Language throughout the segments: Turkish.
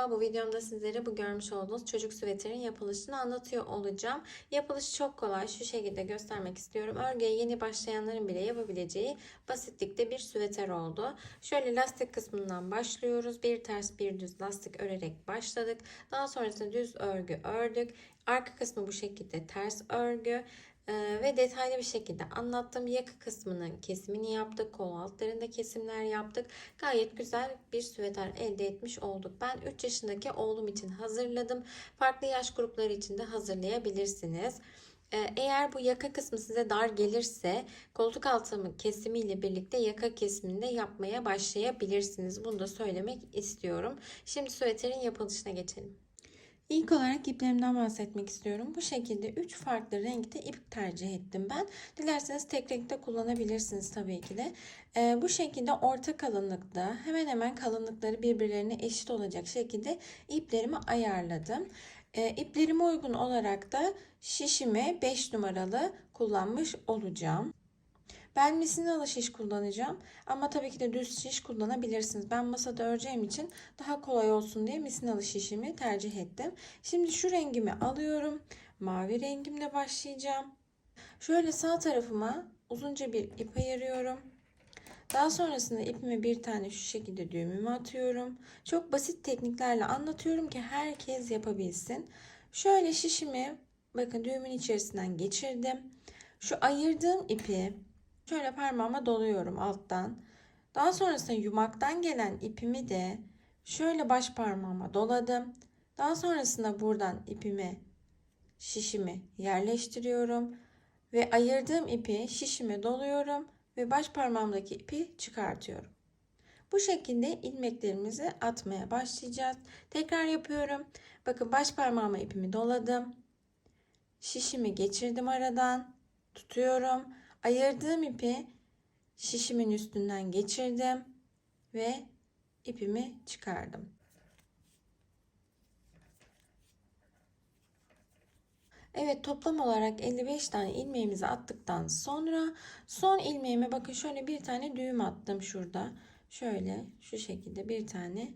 Merhaba, bu videomda sizlere bu görmüş olduğunuz çocuk süveterin yapılışını anlatıyor olacağım. Yapılışı çok kolay, şu şekilde göstermek istiyorum. Örgüye yeni başlayanların bile yapabileceği basitlikte bir süveter oldu. Şöyle lastik kısmından başlıyoruz. Bir ters bir düz lastik örerek başladık. Daha sonrasında düz örgü ördük. Arka kısmı bu şekilde ters örgü. Ee, ve detaylı bir şekilde anlattım. Yaka kısmının kesimini yaptık. Kol altlarında kesimler yaptık. Gayet güzel bir süveter elde etmiş olduk. Ben 3 yaşındaki oğlum için hazırladım. Farklı yaş grupları için de hazırlayabilirsiniz. Ee, Eğer bu yaka kısmı size dar gelirse koltuk altı kesimiyle birlikte yaka kesimini de yapmaya başlayabilirsiniz. Bunu da söylemek istiyorum. Şimdi süveterin yapılışına geçelim. İlk olarak iplerimden bahsetmek istiyorum. Bu şekilde 3 farklı renkte ip tercih ettim ben. Dilerseniz tek renkte kullanabilirsiniz tabii ki de. Ee, bu şekilde orta kalınlıkta hemen hemen kalınlıkları birbirlerine eşit olacak şekilde iplerimi ayarladım. Ee, iplerime uygun olarak da şişimi 5 numaralı kullanmış olacağım. Ben misinalı şiş kullanacağım. Ama tabii ki de düz şiş kullanabilirsiniz. Ben masada öreceğim için daha kolay olsun diye misinalı şişimi tercih ettim. Şimdi şu rengimi alıyorum. Mavi rengimle başlayacağım. Şöyle sağ tarafıma uzunca bir ip ayırıyorum. Daha sonrasında ipime bir tane şu şekilde düğümümü atıyorum. Çok basit tekniklerle anlatıyorum ki herkes yapabilsin. Şöyle şişimi bakın düğümün içerisinden geçirdim. Şu ayırdığım ipi Şöyle parmağıma doluyorum alttan. Daha sonrasında yumaktan gelen ipimi de şöyle baş parmağıma doladım. Daha sonrasında buradan ipimi şişimi yerleştiriyorum ve ayırdığım ipi şişime doluyorum ve baş parmağımdaki ipi çıkartıyorum. Bu şekilde ilmeklerimizi atmaya başlayacağız. Tekrar yapıyorum. Bakın baş parmağıma ipimi doladım. Şişimi geçirdim aradan. Tutuyorum. Ayırdığım ipi şişimin üstünden geçirdim ve ipimi çıkardım. Evet toplam olarak 55 tane ilmeğimizi attıktan sonra son ilmeğime bakın şöyle bir tane düğüm attım şurada. Şöyle şu şekilde bir tane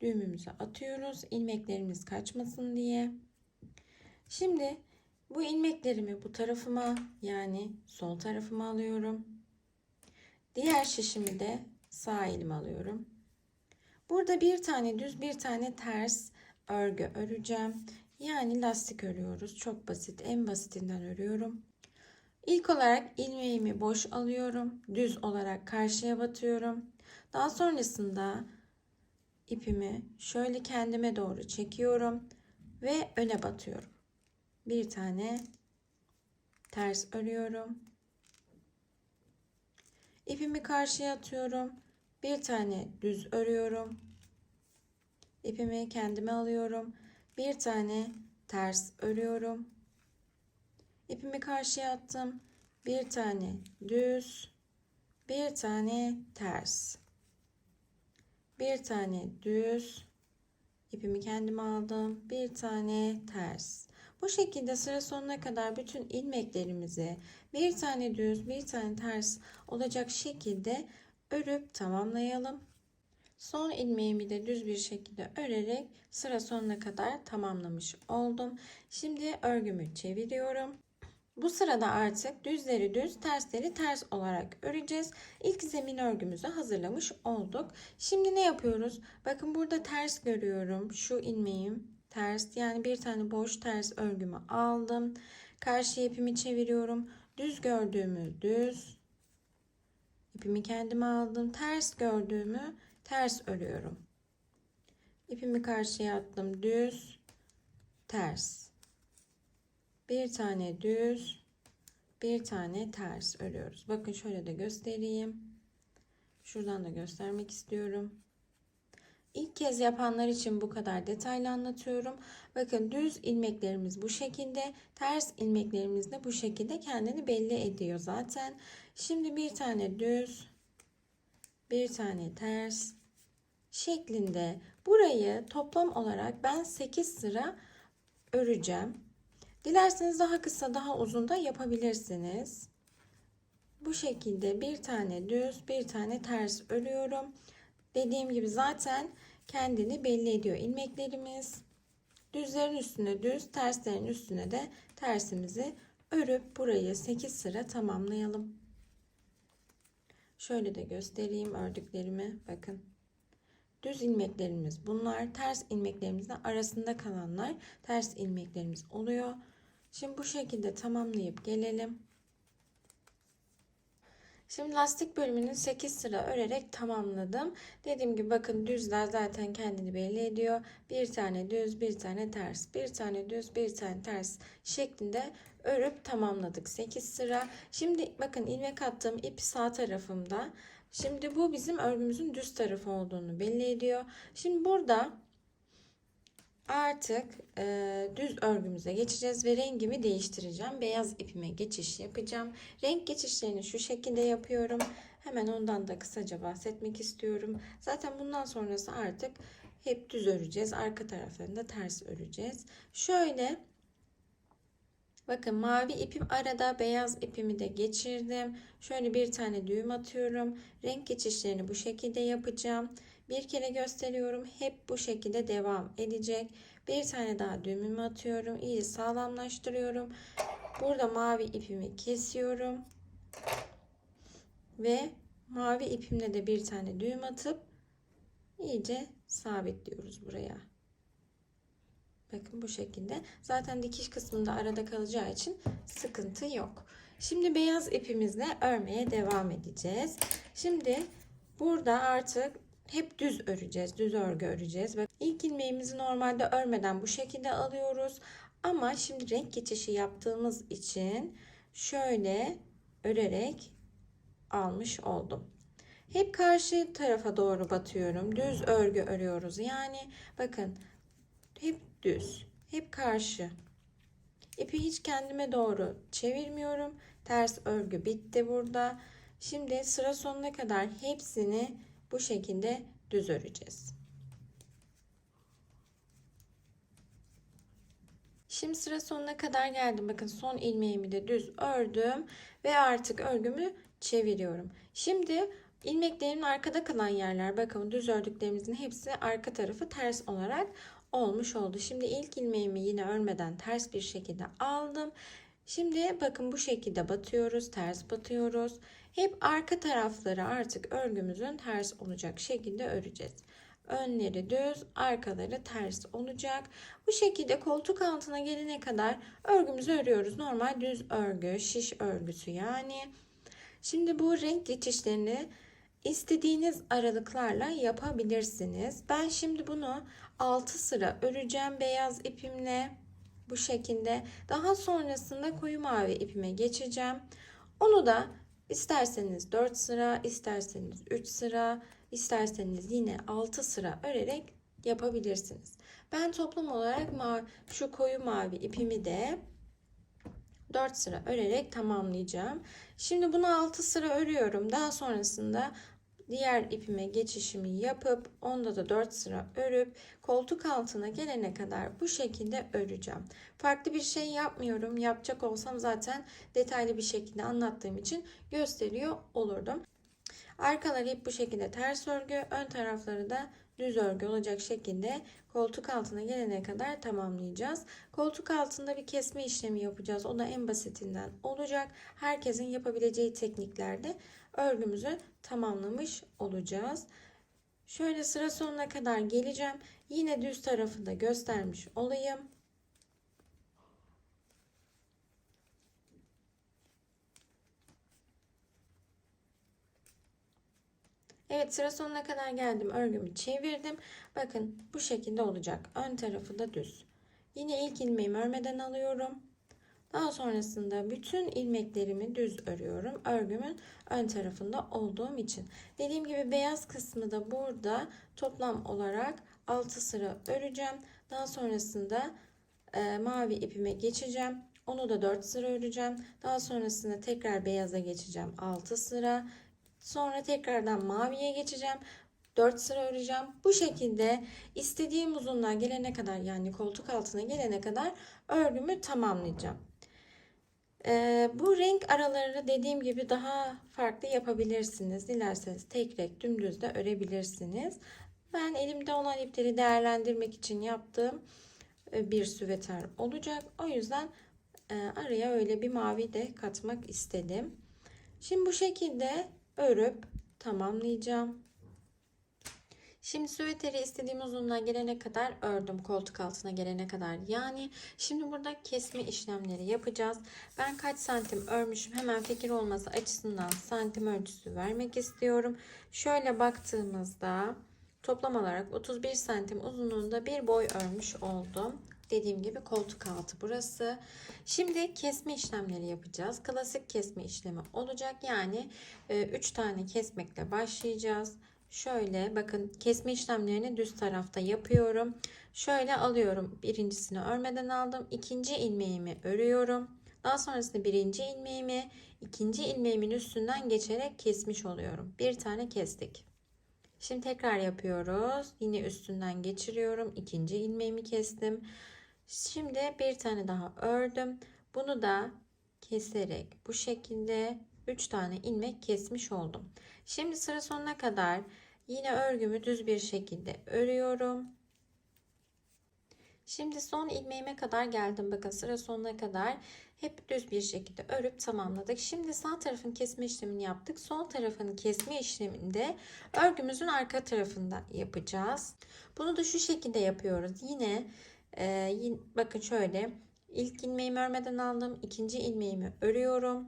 düğümümüzü atıyoruz. ilmeklerimiz kaçmasın diye. Şimdi bu ilmeklerimi bu tarafıma yani sol tarafıma alıyorum. Diğer şişimi de sağ elime alıyorum. Burada bir tane düz bir tane ters örgü öreceğim. Yani lastik örüyoruz. Çok basit. En basitinden örüyorum. İlk olarak ilmeğimi boş alıyorum. Düz olarak karşıya batıyorum. Daha sonrasında ipimi şöyle kendime doğru çekiyorum ve öne batıyorum bir tane ters örüyorum. İpimi karşıya atıyorum. Bir tane düz örüyorum. İpimi kendime alıyorum. Bir tane ters örüyorum. İpimi karşıya attım. Bir tane düz, bir tane ters. Bir tane düz. İpimi kendime aldım. Bir tane ters. Bu şekilde sıra sonuna kadar bütün ilmeklerimizi bir tane düz bir tane ters olacak şekilde örüp tamamlayalım. Son ilmeğimi de düz bir şekilde örerek sıra sonuna kadar tamamlamış oldum. Şimdi örgümü çeviriyorum. Bu sırada artık düzleri düz, tersleri ters olarak öreceğiz. İlk zemin örgümüzü hazırlamış olduk. Şimdi ne yapıyoruz? Bakın burada ters görüyorum. Şu ilmeğim ters yani bir tane boş ters örgümü aldım. Karşı ipimi çeviriyorum. Düz gördüğümü düz. İpimi kendime aldım. Ters gördüğümü ters örüyorum. İpimi karşıya attım. Düz, ters. Bir tane düz, bir tane ters örüyoruz. Bakın şöyle de göstereyim. Şuradan da göstermek istiyorum. İlk kez yapanlar için bu kadar detaylı anlatıyorum. Bakın düz ilmeklerimiz bu şekilde, ters ilmeklerimiz de bu şekilde kendini belli ediyor zaten. Şimdi bir tane düz, bir tane ters şeklinde burayı toplam olarak ben 8 sıra öreceğim. Dilerseniz daha kısa, daha uzun da yapabilirsiniz. Bu şekilde bir tane düz, bir tane ters örüyorum. Dediğim gibi zaten kendini belli ediyor ilmeklerimiz. Düzlerin üstüne düz, terslerin üstüne de tersimizi örüp burayı 8 sıra tamamlayalım. Şöyle de göstereyim ördüklerimi. Bakın. Düz ilmeklerimiz bunlar. Ters ilmeklerimizin arasında kalanlar ters ilmeklerimiz oluyor. Şimdi bu şekilde tamamlayıp gelelim. Şimdi lastik bölümünü 8 sıra örerek tamamladım. Dediğim gibi bakın düzler zaten kendini belli ediyor. Bir tane düz, bir tane ters, bir tane düz, bir tane ters şeklinde örüp tamamladık 8 sıra. Şimdi bakın ilmek attığım ip sağ tarafımda. Şimdi bu bizim örgümüzün düz tarafı olduğunu belli ediyor. Şimdi burada artık e, düz örgümüze geçeceğiz ve rengimi değiştireceğim. Beyaz ipime geçiş yapacağım. Renk geçişlerini şu şekilde yapıyorum. Hemen ondan da kısaca bahsetmek istiyorum. Zaten bundan sonrası artık hep düz öreceğiz. Arka taraflarında ters öreceğiz. Şöyle Bakın mavi ipim arada beyaz ipimi de geçirdim. Şöyle bir tane düğüm atıyorum. Renk geçişlerini bu şekilde yapacağım. Bir kere gösteriyorum. Hep bu şekilde devam edecek. Bir tane daha düğümümü atıyorum. İyice sağlamlaştırıyorum. Burada mavi ipimi kesiyorum. Ve mavi ipimle de bir tane düğüm atıp iyice sabitliyoruz buraya. Bakın bu şekilde. Zaten dikiş kısmında arada kalacağı için sıkıntı yok. Şimdi beyaz ipimizle örmeye devam edeceğiz. Şimdi burada artık hep düz öreceğiz. Düz örgü öreceğiz. Ve ilk ilmeğimizi normalde örmeden bu şekilde alıyoruz. Ama şimdi renk geçişi yaptığımız için şöyle örerek almış oldum. Hep karşı tarafa doğru batıyorum. Düz örgü örüyoruz. Yani bakın hep düz. Hep karşı. İpi hiç kendime doğru çevirmiyorum. Ters örgü bitti burada. Şimdi sıra sonuna kadar hepsini bu şekilde düz öreceğiz. Şimdi sıra sonuna kadar geldim. Bakın son ilmeğimi de düz ördüm ve artık örgümü çeviriyorum. Şimdi ilmeklerimin arkada kalan yerler bakın düz ördüklerimizin hepsi arka tarafı ters olarak olmuş oldu. Şimdi ilk ilmeğimi yine örmeden ters bir şekilde aldım. Şimdi bakın bu şekilde batıyoruz, ters batıyoruz. Hep arka tarafları artık örgümüzün ters olacak şekilde öreceğiz. Önleri düz, arkaları ters olacak. Bu şekilde koltuk altına gelene kadar örgümüzü örüyoruz. Normal düz örgü, şiş örgüsü yani. Şimdi bu renk geçişlerini istediğiniz aralıklarla yapabilirsiniz. Ben şimdi bunu 6 sıra öreceğim beyaz ipimle bu şekilde. Daha sonrasında koyu mavi ipime geçeceğim. Onu da isterseniz 4 sıra, isterseniz 3 sıra, isterseniz yine 6 sıra örerek yapabilirsiniz. Ben toplam olarak şu koyu mavi ipimi de 4 sıra örerek tamamlayacağım. Şimdi bunu 6 sıra örüyorum. Daha sonrasında diğer ipime geçişimi yapıp onda da 4 sıra örüp koltuk altına gelene kadar bu şekilde öreceğim. Farklı bir şey yapmıyorum. Yapacak olsam zaten detaylı bir şekilde anlattığım için gösteriyor olurdum. Arkaları hep bu şekilde ters örgü, ön tarafları da düz örgü olacak şekilde koltuk altına gelene kadar tamamlayacağız. Koltuk altında bir kesme işlemi yapacağız. O da en basitinden olacak. Herkesin yapabileceği tekniklerde örgümüzü tamamlamış olacağız. Şöyle sıra sonuna kadar geleceğim. Yine düz tarafında göstermiş olayım. Evet sıra sonuna kadar geldim. Örgümü çevirdim. Bakın bu şekilde olacak. Ön tarafı da düz. Yine ilk ilmeğimi örmeden alıyorum. Daha sonrasında bütün ilmeklerimi düz örüyorum. Örgümün ön tarafında olduğum için. Dediğim gibi beyaz kısmı da burada toplam olarak 6 sıra öreceğim. Daha sonrasında e, mavi ipime geçeceğim. Onu da 4 sıra öreceğim. Daha sonrasında tekrar beyaza geçeceğim. 6 sıra. Sonra tekrardan maviye geçeceğim. 4 sıra öreceğim. Bu şekilde istediğim uzunluğa gelene kadar yani koltuk altına gelene kadar örgümü tamamlayacağım. Ee, bu renk araları dediğim gibi daha farklı yapabilirsiniz. Dilerseniz tek renk dümdüz de örebilirsiniz. Ben elimde olan ipleri değerlendirmek için yaptığım bir süveter olacak. O yüzden araya öyle bir mavi de katmak istedim. Şimdi bu şekilde örüp tamamlayacağım. Şimdi süveteri istediğim uzunluğa gelene kadar ördüm koltuk altına gelene kadar. Yani şimdi burada kesme işlemleri yapacağız. Ben kaç santim örmüşüm hemen fikir olması açısından santim ölçüsü vermek istiyorum. Şöyle baktığımızda toplam olarak 31 santim uzunluğunda bir boy örmüş oldum. Dediğim gibi koltuk altı burası. Şimdi kesme işlemleri yapacağız. Klasik kesme işlemi olacak. Yani 3 tane kesmekle başlayacağız. Şöyle bakın kesme işlemlerini düz tarafta yapıyorum. Şöyle alıyorum. Birincisini örmeden aldım. İkinci ilmeğimi örüyorum. Daha sonrasında birinci ilmeğimi ikinci ilmeğimin üstünden geçerek kesmiş oluyorum. Bir tane kestik. Şimdi tekrar yapıyoruz. Yine üstünden geçiriyorum. İkinci ilmeğimi kestim. Şimdi bir tane daha ördüm. Bunu da keserek bu şekilde 3 tane ilmek kesmiş oldum. Şimdi sıra sonuna kadar yine örgümü düz bir şekilde örüyorum. Şimdi son ilmeğime kadar geldim. Bakın sıra sonuna kadar hep düz bir şekilde örüp tamamladık. Şimdi sağ tarafın kesme işlemini yaptık. Sol tarafın kesme işleminde örgümüzün arka tarafında yapacağız. Bunu da şu şekilde yapıyoruz. Yine, e, bakın şöyle ilk ilmeğimi örmeden aldım. ikinci ilmeğimi örüyorum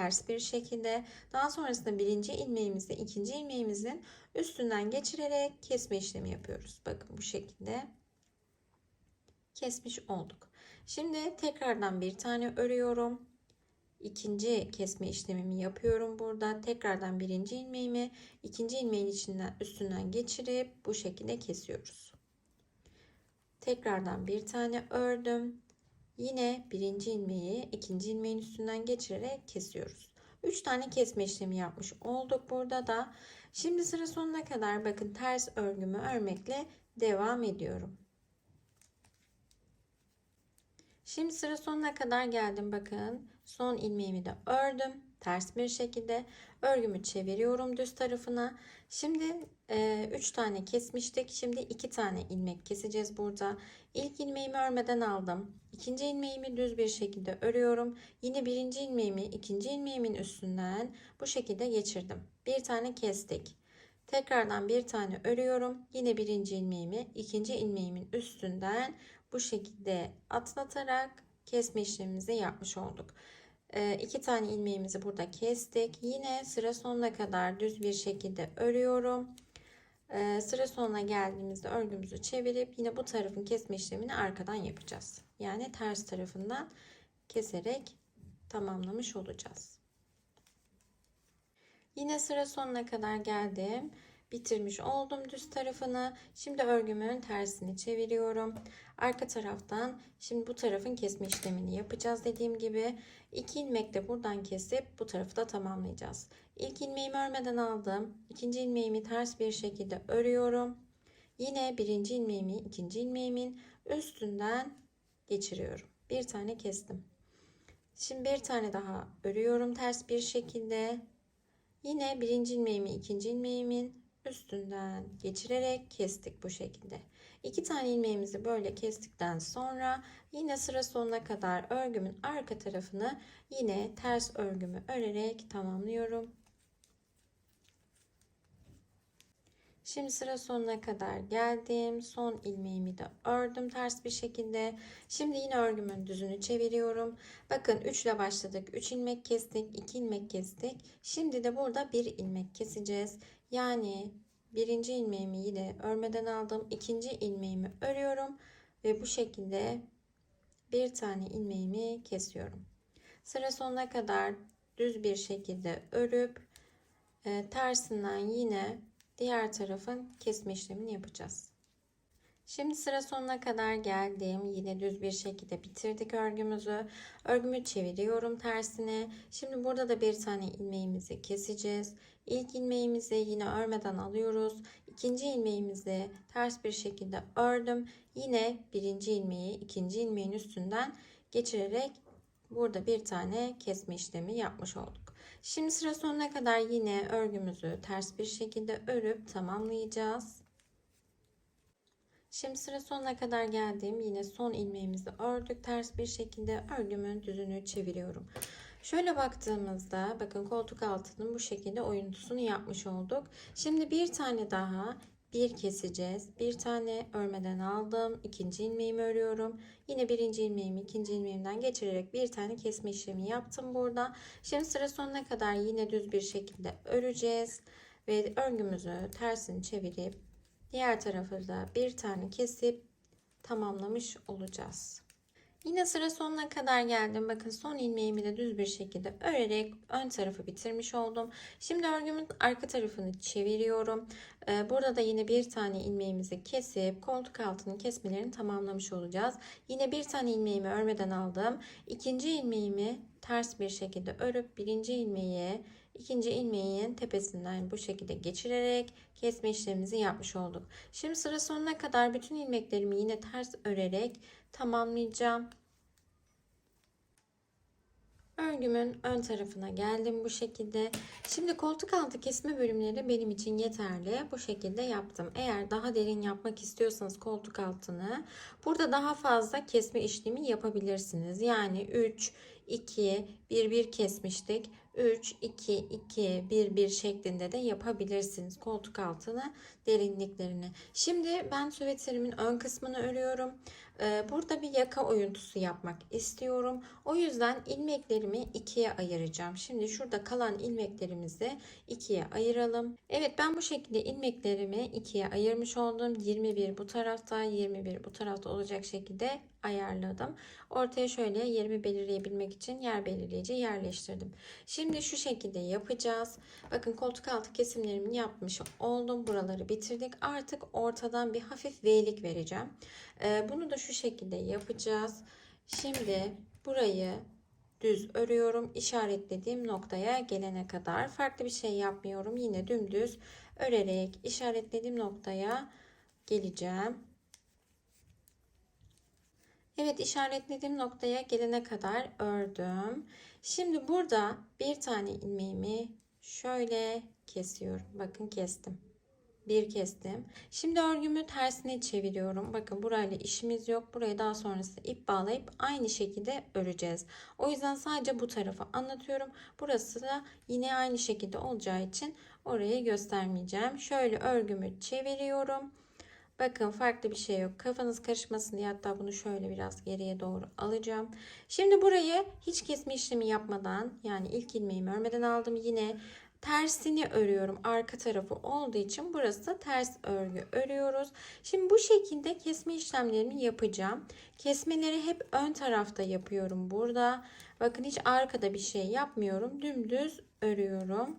ters bir şekilde. Daha sonrasında birinci ilmeğimizi ikinci ilmeğimizin üstünden geçirerek kesme işlemi yapıyoruz. Bakın bu şekilde kesmiş olduk. Şimdi tekrardan bir tane örüyorum. İkinci kesme işlemimi yapıyorum burada. Tekrardan birinci ilmeğimi ikinci ilmeğin içinden üstünden geçirip bu şekilde kesiyoruz. Tekrardan bir tane ördüm. Yine birinci ilmeği ikinci ilmeğin üstünden geçirerek kesiyoruz. 3 tane kesme işlemi yapmış olduk burada da. Şimdi sıra sonuna kadar bakın ters örgümü örmekle devam ediyorum. Şimdi sıra sonuna kadar geldim bakın. Son ilmeğimi de ördüm. Ters bir şekilde örgümü çeviriyorum düz tarafına. Şimdi 3 e, tane kesmiştik. Şimdi 2 tane ilmek keseceğiz burada. İlk ilmeğimi örmeden aldım. İkinci ilmeğimi düz bir şekilde örüyorum. Yine birinci ilmeğimi ikinci ilmeğimin üstünden bu şekilde geçirdim. Bir tane kestik. Tekrardan bir tane örüyorum. Yine birinci ilmeğimi ikinci ilmeğimin üstünden bu şekilde atlatarak kesme işlemimizi yapmış olduk. E, iki tane ilmeğimizi burada kestik. Yine sıra sonuna kadar düz bir şekilde örüyorum. Ee, sıra sonuna geldiğimizde örgümüzü çevirip yine bu tarafın kesme işlemini arkadan yapacağız. Yani ters tarafından keserek tamamlamış olacağız. Yine sıra sonuna kadar geldim bitirmiş oldum düz tarafını. Şimdi örgümün tersini çeviriyorum. Arka taraftan şimdi bu tarafın kesme işlemini yapacağız dediğim gibi. 2 ilmek de buradan kesip bu tarafı da tamamlayacağız. İlk ilmeğimi örmeden aldım. İkinci ilmeğimi ters bir şekilde örüyorum. Yine birinci ilmeğimi ikinci ilmeğimin üstünden geçiriyorum. Bir tane kestim. Şimdi bir tane daha örüyorum ters bir şekilde. Yine birinci ilmeğimi ikinci ilmeğimin üstünden geçirerek kestik bu şekilde. İki tane ilmeğimizi böyle kestikten sonra yine sıra sonuna kadar örgümün arka tarafını yine ters örgümü örerek tamamlıyorum. Şimdi sıra sonuna kadar geldim. Son ilmeğimi de ördüm ters bir şekilde. Şimdi yine örgümün düzünü çeviriyorum. Bakın 3 ile başladık. 3 ilmek kestik. 2 ilmek kestik. Şimdi de burada 1 ilmek keseceğiz. Yani birinci ilmeğimi yine örmeden aldım. ikinci ilmeğimi örüyorum. Ve bu şekilde bir tane ilmeğimi kesiyorum. Sıra sonuna kadar düz bir şekilde örüp e, tersinden yine diğer tarafın kesme işlemini yapacağız. Şimdi sıra sonuna kadar geldim. Yine düz bir şekilde bitirdik örgümüzü. Örgümü çeviriyorum tersine. Şimdi burada da bir tane ilmeğimizi keseceğiz. İlk ilmeğimizi yine örmeden alıyoruz. İkinci ilmeğimizi ters bir şekilde ördüm. Yine birinci ilmeği ikinci ilmeğin üstünden geçirerek burada bir tane kesme işlemi yapmış olduk. Şimdi sıra sonuna kadar yine örgümüzü ters bir şekilde örüp tamamlayacağız. Şimdi sıra sonuna kadar geldim. Yine son ilmeğimizi ördük. Ters bir şekilde örgümün düzünü çeviriyorum. Şöyle baktığımızda bakın koltuk altının bu şekilde oyuntusunu yapmış olduk. Şimdi bir tane daha bir keseceğiz. Bir tane örmeden aldım. ikinci ilmeğimi örüyorum. Yine birinci ilmeğimi ikinci ilmeğimden geçirerek bir tane kesme işlemi yaptım burada. Şimdi sıra sonuna kadar yine düz bir şekilde öreceğiz. Ve örgümüzü tersini çevirip diğer tarafı da bir tane kesip tamamlamış olacağız. Yine sıra sonuna kadar geldim. Bakın son ilmeğimi de düz bir şekilde örerek ön tarafı bitirmiş oldum. Şimdi örgümün arka tarafını çeviriyorum. Ee, burada da yine bir tane ilmeğimizi kesip koltuk altının kesmelerini tamamlamış olacağız. Yine bir tane ilmeğimi örmeden aldım. İkinci ilmeğimi ters bir şekilde örüp birinci ilmeği ikinci ilmeğin tepesinden bu şekilde geçirerek kesme işlemimizi yapmış olduk. Şimdi sıra sonuna kadar bütün ilmeklerimi yine ters örerek tamamlayacağım. Örgümün ön tarafına geldim bu şekilde. Şimdi koltuk altı kesme bölümleri benim için yeterli. Bu şekilde yaptım. Eğer daha derin yapmak istiyorsanız koltuk altını burada daha fazla kesme işlemi yapabilirsiniz. Yani 3, 2, 1, 1 kesmiştik. 3, 2, 2, 1, 1 şeklinde de yapabilirsiniz koltuk altını derinliklerini. Şimdi ben süveterimin ön kısmını örüyorum. Ee, burada bir yaka oyuntusu yapmak istiyorum. O yüzden ilmeklerimi ikiye ayıracağım. Şimdi şurada kalan ilmeklerimizi ikiye ayıralım. Evet ben bu şekilde ilmeklerimi ikiye ayırmış oldum. 21 bu tarafta 21 bu tarafta olacak şekilde ayarladım. Ortaya şöyle yerimi belirleyebilmek için yer belirleyici yerleştirdim. Şimdi şu şekilde yapacağız. Bakın koltuk altı kesimlerimi yapmış oldum. Buraları bitirdik. Artık ortadan bir hafif V'lik vereceğim. Ee, bunu da şu şekilde yapacağız. Şimdi burayı düz örüyorum. İşaretlediğim noktaya gelene kadar farklı bir şey yapmıyorum. Yine dümdüz örerek işaretlediğim noktaya geleceğim. Evet işaretlediğim noktaya gelene kadar ördüm. Şimdi burada bir tane ilmeğimi şöyle kesiyorum. Bakın kestim. Bir kestim. Şimdi örgümü tersine çeviriyorum. Bakın burayla işimiz yok. Burayı daha sonrasında ip bağlayıp aynı şekilde öreceğiz. O yüzden sadece bu tarafı anlatıyorum. Burası da yine aynı şekilde olacağı için orayı göstermeyeceğim. Şöyle örgümü çeviriyorum. Bakın farklı bir şey yok. Kafanız karışmasın diye hatta bunu şöyle biraz geriye doğru alacağım. Şimdi burayı hiç kesme işlemi yapmadan yani ilk ilmeğimi örmeden aldım. Yine tersini örüyorum. Arka tarafı olduğu için burası ters örgü örüyoruz. Şimdi bu şekilde kesme işlemlerini yapacağım. Kesmeleri hep ön tarafta yapıyorum burada. Bakın hiç arkada bir şey yapmıyorum. Dümdüz örüyorum.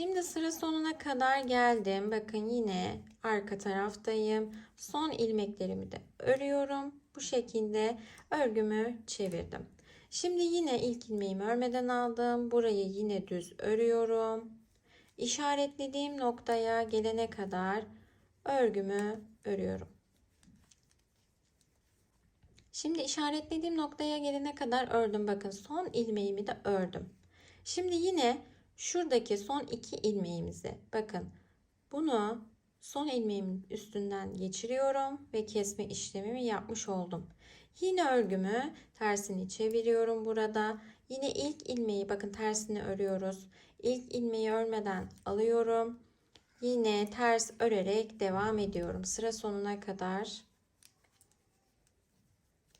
Şimdi sıra sonuna kadar geldim. Bakın yine arka taraftayım. Son ilmeklerimi de örüyorum. Bu şekilde örgümü çevirdim. Şimdi yine ilk ilmeğimi örmeden aldım. Burayı yine düz örüyorum. İşaretlediğim noktaya gelene kadar örgümü örüyorum. Şimdi işaretlediğim noktaya gelene kadar ördüm. Bakın son ilmeğimi de ördüm. Şimdi yine şuradaki son iki ilmeğimizi bakın bunu son ilmeğimin üstünden geçiriyorum ve kesme işlemimi yapmış oldum. Yine örgümü tersini çeviriyorum burada. Yine ilk ilmeği bakın tersini örüyoruz. İlk ilmeği örmeden alıyorum. Yine ters örerek devam ediyorum sıra sonuna kadar.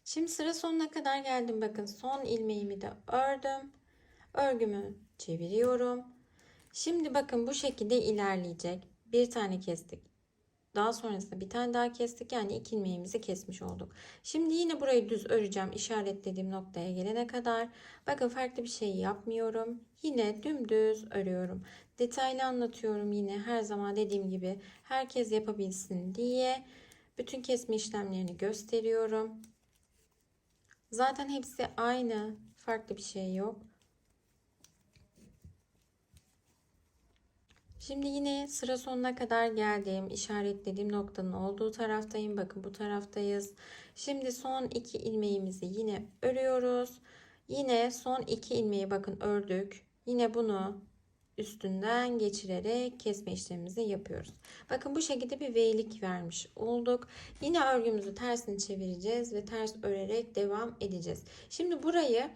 Şimdi sıra sonuna kadar geldim. Bakın son ilmeğimi de ördüm. Örgümü çeviriyorum. Şimdi bakın bu şekilde ilerleyecek. Bir tane kestik. Daha sonrasında bir tane daha kestik. Yani iki ilmeğimizi kesmiş olduk. Şimdi yine burayı düz öreceğim. işaretlediğim noktaya gelene kadar. Bakın farklı bir şey yapmıyorum. Yine dümdüz örüyorum. Detaylı anlatıyorum yine her zaman dediğim gibi. Herkes yapabilsin diye. Bütün kesme işlemlerini gösteriyorum. Zaten hepsi aynı. Farklı bir şey yok. Şimdi yine sıra sonuna kadar geldim. işaretlediğim noktanın olduğu taraftayım. Bakın bu taraftayız. Şimdi son iki ilmeğimizi yine örüyoruz. Yine son iki ilmeği bakın ördük. Yine bunu üstünden geçirerek kesme işlemimizi yapıyoruz. Bakın bu şekilde bir V'lik vermiş olduk. Yine örgümüzü tersini çevireceğiz ve ters örerek devam edeceğiz. Şimdi burayı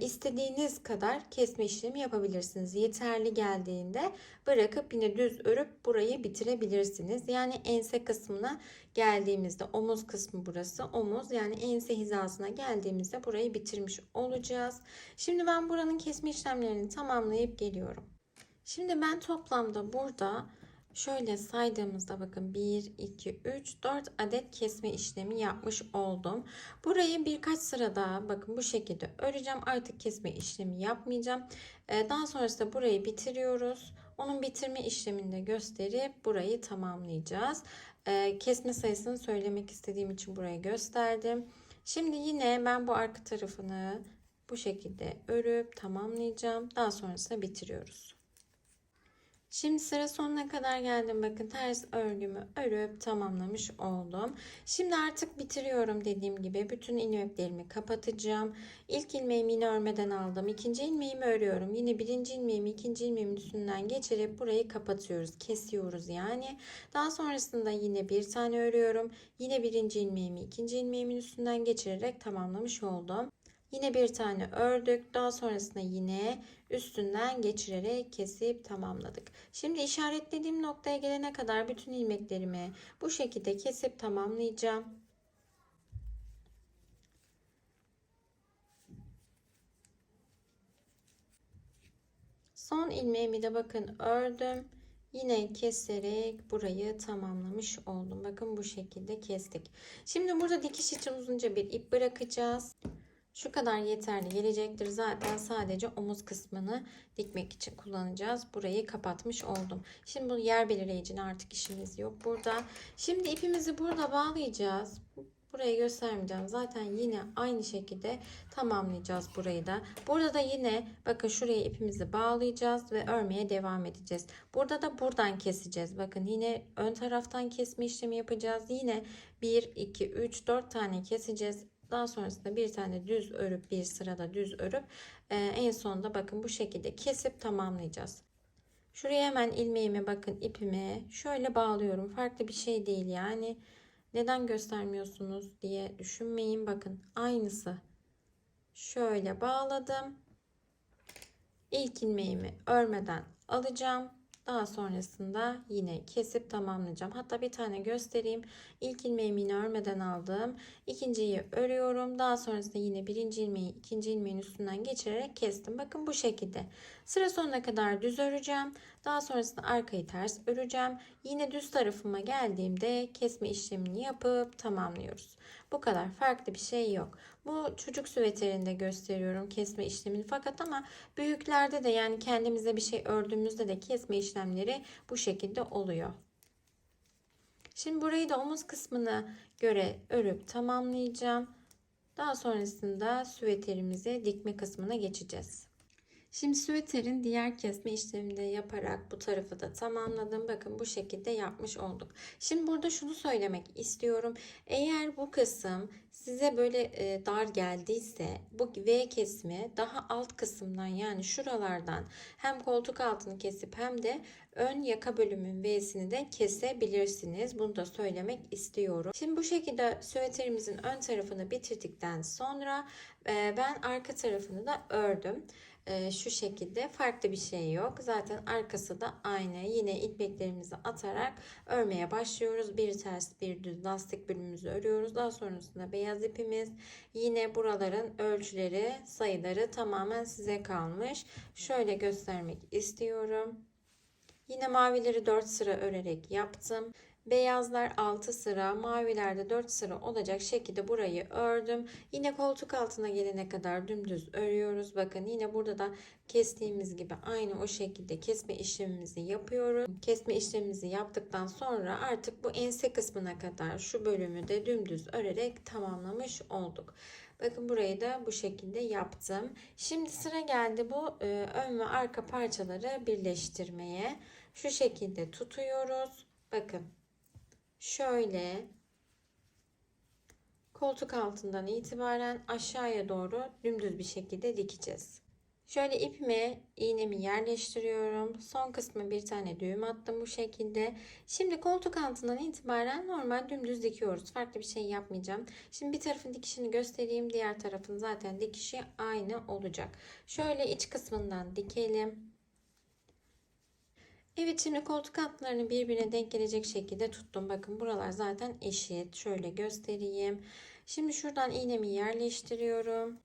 istediğiniz kadar kesme işlemi yapabilirsiniz. Yeterli geldiğinde bırakıp yine düz örüp burayı bitirebilirsiniz. Yani ense kısmına geldiğimizde omuz kısmı burası omuz yani ense hizasına geldiğimizde burayı bitirmiş olacağız. Şimdi ben buranın kesme işlemlerini tamamlayıp geliyorum. Şimdi ben toplamda burada şöyle saydığımızda bakın 1, 2, 3, 4 adet kesme işlemi yapmış oldum. Burayı birkaç sıra daha bakın bu şekilde öreceğim. Artık kesme işlemi yapmayacağım. Ee, Daha sonrasında burayı bitiriyoruz. Onun bitirme işlemini de gösterip burayı tamamlayacağız. Ee, Kesme sayısını söylemek istediğim için burayı gösterdim. Şimdi yine ben bu arka tarafını bu şekilde örüp tamamlayacağım. Daha sonrasında bitiriyoruz. Şimdi sıra sonuna kadar geldim. Bakın ters örgümü örüp tamamlamış oldum. Şimdi artık bitiriyorum dediğim gibi. Bütün ilmeklerimi kapatacağım. İlk ilmeğimi yine örmeden aldım. İkinci ilmeğimi örüyorum. Yine birinci ilmeğimi ikinci ilmeğimin üstünden geçirip burayı kapatıyoruz. Kesiyoruz yani. Daha sonrasında yine bir tane örüyorum. Yine birinci ilmeğimi ikinci ilmeğimin üstünden geçirerek tamamlamış oldum. Yine bir tane ördük. Daha sonrasında yine üstünden geçirerek kesip tamamladık. Şimdi işaretlediğim noktaya gelene kadar bütün ilmeklerimi bu şekilde kesip tamamlayacağım. Son ilmeğimi de bakın ördüm. Yine keserek burayı tamamlamış oldum. Bakın bu şekilde kestik. Şimdi burada dikiş için uzunca bir ip bırakacağız. Şu kadar yeterli gelecektir. Zaten sadece omuz kısmını dikmek için kullanacağız. Burayı kapatmış oldum. Şimdi bu yer belirleyicine artık işimiz yok burada. Şimdi ipimizi burada bağlayacağız. Burayı göstermeyeceğim. Zaten yine aynı şekilde tamamlayacağız burayı da. Burada da yine bakın şuraya ipimizi bağlayacağız ve örmeye devam edeceğiz. Burada da buradan keseceğiz. Bakın yine ön taraftan kesme işlemi yapacağız. Yine 1, 2, 3, 4 tane keseceğiz. Daha sonrasında bir tane düz örüp bir sırada düz örüp e, en sonunda bakın bu şekilde kesip tamamlayacağız. Şuraya hemen ilmeğimi bakın ipimi şöyle bağlıyorum. Farklı bir şey değil yani. Neden göstermiyorsunuz diye düşünmeyin. Bakın aynısı. Şöyle bağladım. İlk ilmeğimi örmeden alacağım. Daha sonrasında yine kesip tamamlayacağım. Hatta bir tane göstereyim. İlk ilmeğimi yine örmeden aldım. İkinciyi örüyorum. Daha sonrasında yine birinci ilmeği ikinci ilmeğin üstünden geçirerek kestim. Bakın bu şekilde. Sıra sonuna kadar düz öreceğim. Daha sonrasında arkayı ters öreceğim. Yine düz tarafıma geldiğimde kesme işlemini yapıp tamamlıyoruz. Bu kadar farklı bir şey yok. Bu çocuk süveterinde gösteriyorum kesme işlemini fakat ama büyüklerde de yani kendimize bir şey ördüğümüzde de kesme işlemleri bu şekilde oluyor. Şimdi burayı da omuz kısmına göre örüp tamamlayacağım. Daha sonrasında süveterimizi dikme kısmına geçeceğiz. Şimdi süveterin diğer kesme işlemini yaparak bu tarafı da tamamladım. Bakın bu şekilde yapmış olduk. Şimdi burada şunu söylemek istiyorum. Eğer bu kısım size böyle e, dar geldiyse bu V kesimi daha alt kısımdan yani şuralardan hem koltuk altını kesip hem de ön yaka bölümün V'sini de kesebilirsiniz. Bunu da söylemek istiyorum. Şimdi bu şekilde süveterimizin ön tarafını bitirdikten sonra e, ben arka tarafını da ördüm e, şu şekilde farklı bir şey yok. Zaten arkası da aynı. Yine ilmeklerimizi atarak örmeye başlıyoruz. Bir ters bir düz lastik bölümümüzü örüyoruz. Daha sonrasında beyaz ipimiz. Yine buraların ölçüleri sayıları tamamen size kalmış. Şöyle göstermek istiyorum. Yine mavileri 4 sıra örerek yaptım. Beyazlar 6 sıra, mavilerde 4 sıra olacak şekilde burayı ördüm. Yine koltuk altına gelene kadar dümdüz örüyoruz. Bakın yine burada da kestiğimiz gibi aynı o şekilde kesme işlemimizi yapıyoruz. Kesme işlemimizi yaptıktan sonra artık bu ense kısmına kadar şu bölümü de dümdüz örerek tamamlamış olduk. Bakın burayı da bu şekilde yaptım. Şimdi sıra geldi bu e, ön ve arka parçaları birleştirmeye. Şu şekilde tutuyoruz. Bakın şöyle koltuk altından itibaren aşağıya doğru dümdüz bir şekilde dikeceğiz. Şöyle ipime iğnemi yerleştiriyorum. Son kısmı bir tane düğüm attım bu şekilde. Şimdi koltuk altından itibaren normal dümdüz dikiyoruz. Farklı bir şey yapmayacağım. Şimdi bir tarafın dikişini göstereyim. Diğer tarafın zaten dikişi aynı olacak. Şöyle iç kısmından dikelim. Evet şimdi koltuk altlarını birbirine denk gelecek şekilde tuttum. Bakın buralar zaten eşit. Şöyle göstereyim. Şimdi şuradan iğnemi yerleştiriyorum.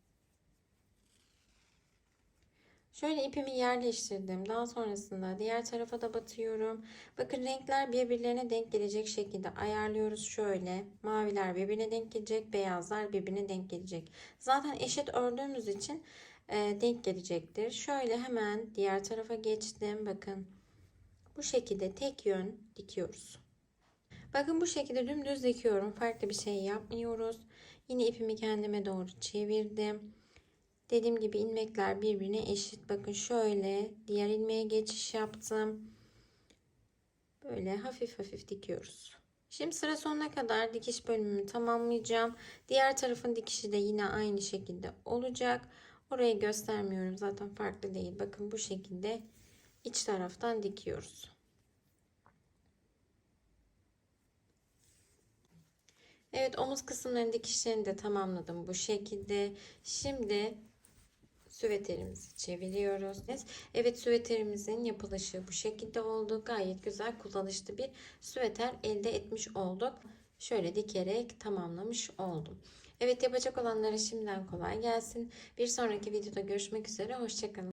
Şöyle ipimi yerleştirdim. Daha sonrasında diğer tarafa da batıyorum. Bakın renkler birbirlerine denk gelecek şekilde ayarlıyoruz. Şöyle maviler birbirine denk gelecek. Beyazlar birbirine denk gelecek. Zaten eşit ördüğümüz için e, denk gelecektir. Şöyle hemen diğer tarafa geçtim. Bakın bu şekilde tek yön dikiyoruz. Bakın bu şekilde dümdüz dikiyorum. Farklı bir şey yapmıyoruz. Yine ipimi kendime doğru çevirdim. Dediğim gibi ilmekler birbirine eşit. Bakın şöyle diğer ilmeğe geçiş yaptım. Böyle hafif hafif dikiyoruz. Şimdi sıra sonuna kadar dikiş bölümümü tamamlayacağım. Diğer tarafın dikişi de yine aynı şekilde olacak. Orayı göstermiyorum zaten farklı değil. Bakın bu şekilde iç taraftan dikiyoruz. Evet omuz kısımlarının dikişlerini de tamamladım bu şekilde. Şimdi süveterimizi çeviriyoruz. Evet süveterimizin yapılışı bu şekilde oldu. Gayet güzel kullanışlı bir süveter elde etmiş olduk. Şöyle dikerek tamamlamış oldum. Evet yapacak olanlara şimdiden kolay gelsin. Bir sonraki videoda görüşmek üzere. Hoşçakalın.